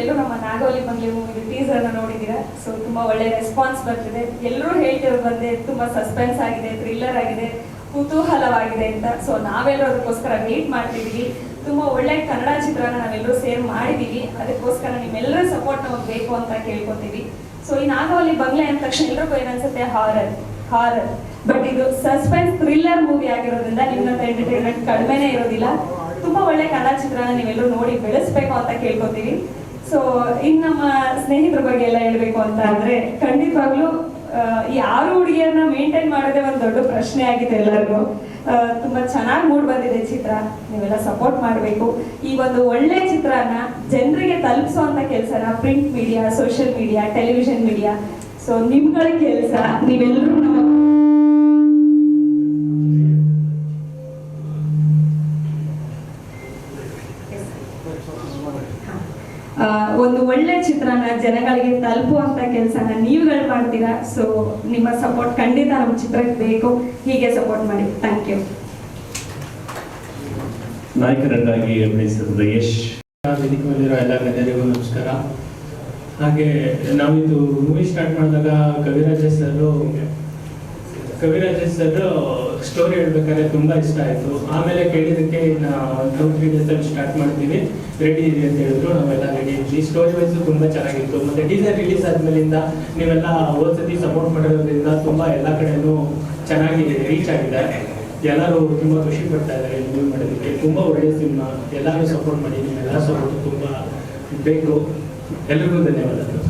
ಎಲ್ಲರೂ ನಮ್ಮ ನಾಗವಲ್ಲಿ ಬಂಗ್ಲೆ movie teaser ಅನ್ನ ನೋಡಿದ್ದೀರಾ? ಸೊ ತುಂಬಾ ಒಳ್ಳೆ ರೆಸ್ಪಾನ್ಸ್ ಬರ್ತಿದೆ. ಎಲ್ಲರೂ ಹೇಳ್ತಿರೋ ಬಂದೆ ತುಂಬಾ ಸಸ್ಪೆನ್ಸ್ ಆಗಿದೆ ಥ್ರಿಲ್ಲರ್ ಆಗಿದೆ, ಕುತೂಹಲವಾಗಿದೆ ಅಂತ. ಸೊ ನಾವೆಲ್ಲರೂ ಅದಕ್ಕೋಸ್ಕರ ವೇಟ್ ಮಾಡ್ತಿದೀವಿ ತುಂಬಾ ಒಳ್ಳೆ ಕನ್ನಡ ಚಿತ್ರನ ನಾವೆಲ್ಲರೂ ಸೇರ್ ಮಾಡಿದೀವಿ ಅದಕ್ಕೋಸ್ಕರ ನಿಮ್ಮೆಲ್ಲರ ಸಪೋರ್ಟ್ ನಮಗೆ ಬೇಕು ಅಂತ ಕೇಳ್ಕೊತೀವಿ. ಸೊ ಈ ನಾಗವಲ್ಲಿ ಬಂಗ್ಲೆ ಅಂದ ತಕ್ಷಣ ಎಲ್ರಿಗೂ ಏನನ್ಸುತ್ತೆ? ಹಾರರ್ ಹಾರರ್ ಬಟ್ ಇದು ಸಸ್ಪೆನ್ಸ್ ಥ್ರಿಲ್ಲರ್ ಮೂವಿ ಆಗಿರೋದ್ರಿಂದ ನಿಮ್ಮಂತ ಎಂಟರ್ಟೈನ್ಮೆಂಟ್ ಕಡಿಮೆನೇ ಇರೋದಿಲ್ಲ. ತುಂಬಾ ಒಳ್ಳೆ ಕನ್ನಡ ಚಿತ್ರನ ನೀವೆಲ್ಲರೂ ನೋಡಿ ಬೆಳೆಸ್ಬೇಕು ಅಂತ ಕೇಳ್ಕೊತೀವಿ. ಸೊ ಇನ್ ನಮ್ಮ ಸ್ನೇಹಿತರ ಬಗ್ಗೆ ಎಲ್ಲ ಹೇಳ್ಬೇಕು ಅಂತ ಅಂದ್ರೆ ಖಂಡಿತವಾಗ್ಲೂ ಯಾರು ಹುಡುಗಿಯನ್ನ ಮೇಂಟೈನ್ ಮಾಡೋದೇ ಒಂದು ದೊಡ್ಡ ಪ್ರಶ್ನೆ ಆಗಿದೆ ಎಲ್ಲರಿಗೂ. ತುಂಬಾ ಚೆನ್ನಾಗಿ ಮೂಡ್ ಬಂದಿದೆ ಚಿತ್ರ. ನೀವೆಲ್ಲ ಸಪೋರ್ಟ್ ಮಾಡಬೇಕು. ಈ ಒಂದು ಒಳ್ಳೆ ಚಿತ್ರನ ಜನರಿಗೆ ತಲುಪಿಸುವಂತ ಕೆಲಸನ print media social media television media so ನಿಮ್ಗಳ ಕೆಲಸ ನೀವೆಲ್ಲರೂ ನಮ್ಮ ಒಂದು ಒಳ್ಳೆ ಚಿತ್ರನ ಜನಗಳಿಗೆ ತಲುಪುವಂತ ಕೆಲಸನ ನೀವುಗಳು ಮಾಡ್ತೀರಾ? ಸೊ ನಿಮ್ಮ ಸಪೋರ್ಟ್ ಖಂಡಿತ ನಮ್ಮ ಚಿತ್ರಕ್ಕೆ ಬೇಕು. ಹೀಗೆ ಸಪೋರ್ಟ್ ಮಾಡಿ. ಥ್ಯಾಂಕ್ ಯು ನಾಯಕರನ್ನಾಗಿ ಅಭಿನಯಿಸಿದ ಯಶ್. ವೇದಿಕೆ ಮೇಲಿರೋ ಎಲ್ಲ ಗಣ್ಯರಿಗೂ ನಮಸ್ಕಾರ. ಹಾಗೆ ನಾವಿದು ಮೂವಿ ಸ್ಟಾರ್ಟ್ ಮಾಡಿದಾಗ ಕವಿರಾಜ ಸರ್ ಕವಿರಾಜ ಸರ್ ಸ್ಟೋರಿ ಹೇಳ್ಬೇಕಾದ್ರೆ ತುಂಬಾ ಇಷ್ಟ ಆಯ್ತು. ಆಮೇಲೆ ಕೇಳಿದಕ್ಕೆ ತ್ರೀ ಡೇಸ್ ಸ್ಟಾರ್ಟ್ ಮಾಡ್ತೀವಿ. ರೆಡಿ ಇದೆ ಅಂತ ಹೇಳಿದ್ರು, ನಾವೆಲ್ಲ ರೆಡಿ ಇದ್ವಿ. ಸ್ಟೋರಿ ವೈಸ್ ತುಂಬಾ ಚೆನ್ನಾಗಿತ್ತು. ಮತ್ತೆ ಟೀಸರ್ ರಿಲೀಸ್ ಆದ್ಮೇಲಿಂದ ನೀವೆಲ್ಲ ಓದ್ಸತಿ ಸಪೋರ್ಟ್ ಮಾಡಿರೋದ್ರಿಂದ ತುಂಬಾ ಎಲ್ಲ ಕಡೆನು ಚೆನ್ನಾಗಿ ರೀಚ್ ಆಗಿದೆ. ಎಲ್ಲರೂ ತುಂಬಾ ಖುಷಿ ಪಡ್ತಾ ಇದ್ದಾರೆ ಮೂವಿ ಮಾಡೋದಕ್ಕೆ ತುಂಬಾ ಒಳ್ಳೆಯ ಸಿನಿಮಾ ಎಲ್ಲರೂ ಸಪೋರ್ಟ್ ಮಾಡಿ ನಿಮ್ಮೆಲ್ಲ ಸಪೋರ್ಟ್ ತುಂಬಾ ಬೇಕು. ಎಲ್ರಿಗೂ ಧನ್ಯವಾದಗಳು.